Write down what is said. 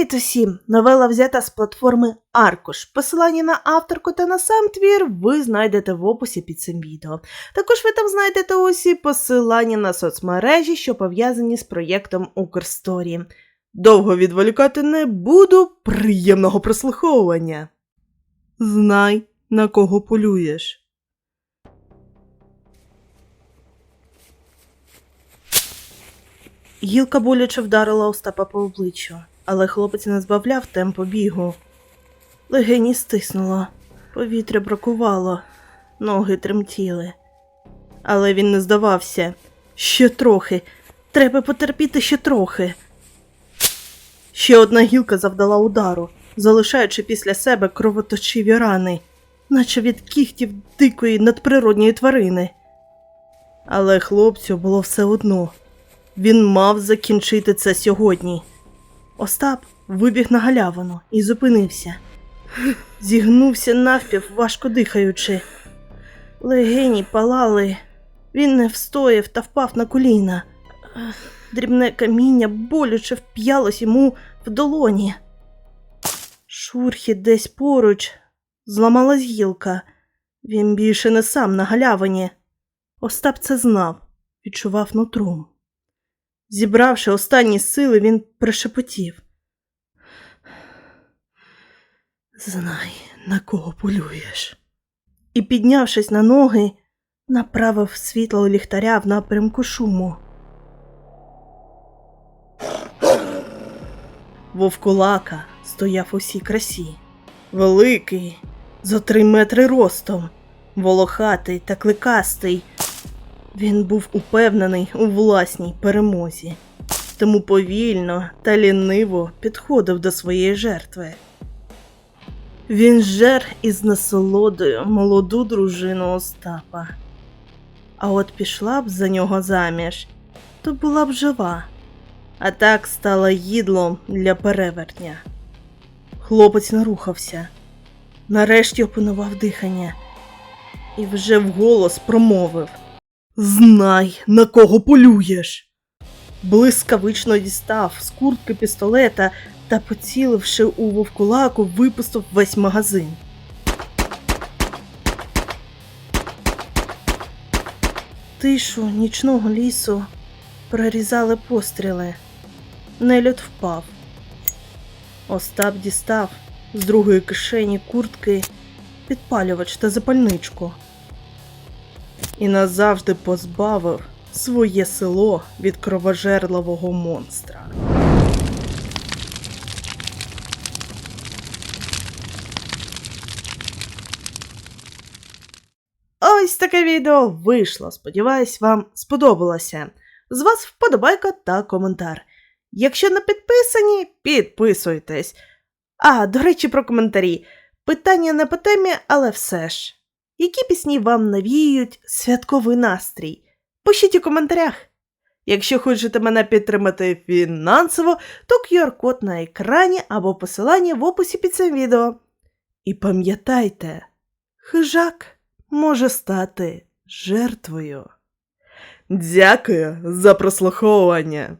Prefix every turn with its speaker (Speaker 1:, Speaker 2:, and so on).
Speaker 1: Привіт усім! Новела взята з платформи Аркуш. Посилання на авторку та на сам твір ви знайдете в описі під цим відео. Також ви там знайдете усі посилання на соцмережі, що пов'язані з проєктом Укрсторі. Довго відволікати не буду. Приємного прослуховування. Знай, на кого полюєш. Гілка боляче вдарила Остапа по обличчю, але хлопець не збавляв темпу бігу. Легені стиснуло, повітря бракувало, ноги тремтіли. Але він не здавався. Ще трохи. Треба потерпіти ще трохи. Ще одна гілка завдала удару, залишаючи після себе кровоточиві рани, наче від кігтів дикої надприродньої тварини. Але хлопцю було все одно. Він мав закінчити це сьогодні. Остап вибіг на галявину і зупинився. Зігнувся навпів, важко дихаючи. Легені палали. Він не встояв та впав на коліна. Дрібне каміння болюче вп'ялось йому в долоні. Шурхіт десь поруч. Зламалась гілка. Він більше не сам на галявині. Остап це знав, відчував нутром. Зібравши останні сили, він прошепотів. Знай, на кого полюєш. І, піднявшись на ноги, направив світло ліхтаря в напрямку шуму. Вовкулака стояв у всій красі. Великий, зо три метри ростом, волохатий та кликастий. Він був упевнений у власній перемозі, тому повільно та ліниво підходив до своєї жертви. Він жер із насолодою молоду дружину Остапа. А от пішла б за нього заміж, то була б жива, а так стала їдлом для перевертня. Хлопець не рухався, нарешті опанував дихання і вже вголос промовив. Знай, на кого полюєш. Блискавично дістав з куртки пістолета та, поціливши у вовкулаку, випустив весь магазин. Тишу нічного лісу прорізали постріли. Нелюд впав. Остап дістав з другої кишені куртки підпалювач та запальничку і назавжди позбавив своє село від кровожерливого монстра. Ось таке відео вийшло. Сподіваюсь, вам сподобалося. З вас вподобайка та коментар. Якщо не підписані, підписуйтесь. А, до речі, про коментарі. Питання не по темі, але все ж. Які пісні вам навіюють святковий настрій? Пишіть у коментарях. Якщо хочете мене підтримати фінансово, то QR-код на екрані або посилання в описі під цим відео. І пам'ятайте, хижак може стати жертвою. Дякую за прослуховування.